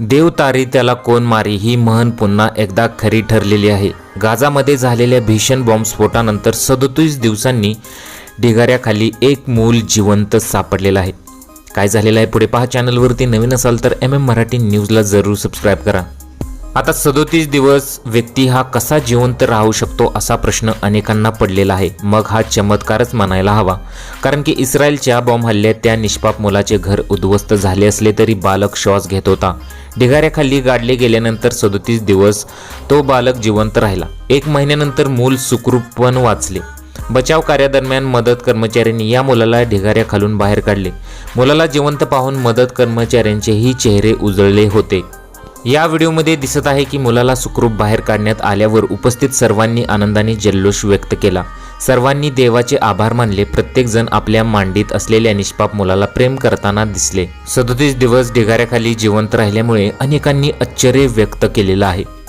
देवतारी त्याला कोण मारी ही म्हण पुन्हा एकदा खरी ठरलेली आहे. गाजामध्ये झालेल्या भीषण बॉम्बस्फोटानंतर सदोतीस दिवसांनी ढिगाऱ्याखाली एक मूल जिवंत सापडलेलं आहे. काय झालेलं आहे पुढे पहा. चॅनलवरती नवीन असाल तर एम एम मराठी न्यूजला जरूर सबस्क्राईब करा. आता सदोतीस दिवस व्यक्ती हा कसा जिवंत राहू शकतो असा प्रश्न अनेकांना पडलेला आहे. मग हा चमत्कारच म्हणायला हवा. कारण की इस्रायलच्या बॉम्ब हल्ल्यात त्या निष्पाप मुलाचे घर उद्ध्वस्त झाले असले तरी बालक श्वास घेत होता. ढिगाऱ्याखाली गाडले गेल्यानंतर सदोतीस दिवस तो बालक जिवंत राहिला. एक महिन्यानंतर मूल सुखरूपण वाचले. बचाव कार्यादरम्यान मदत कर्मचाऱ्यांनी या मुलाला ढिगाऱ्या खालून बाहेर काढले. मुलाला जिवंत पाहून मदत कर्मचाऱ्यांचेही चेहरे उजळले होते. या व्हिडिओमध्ये दिसत आहे की मुलाला सुखरूप बाहेर काढण्यात आल्यावर उपस्थित सर्वांनी आनंदाने जल्लोष व्यक्त केला. सर्वांनी देवाचे आभार मानले. प्रत्येकजण आपल्या मांडीत असलेल्या निष्पाप मुलाला प्रेम करताना दिसले. सदोतीस दिवस ढिगाऱ्याखाली जिवंत राहिल्यामुळे अनेकांनी आश्चर्य व्यक्त केलेलं आहे.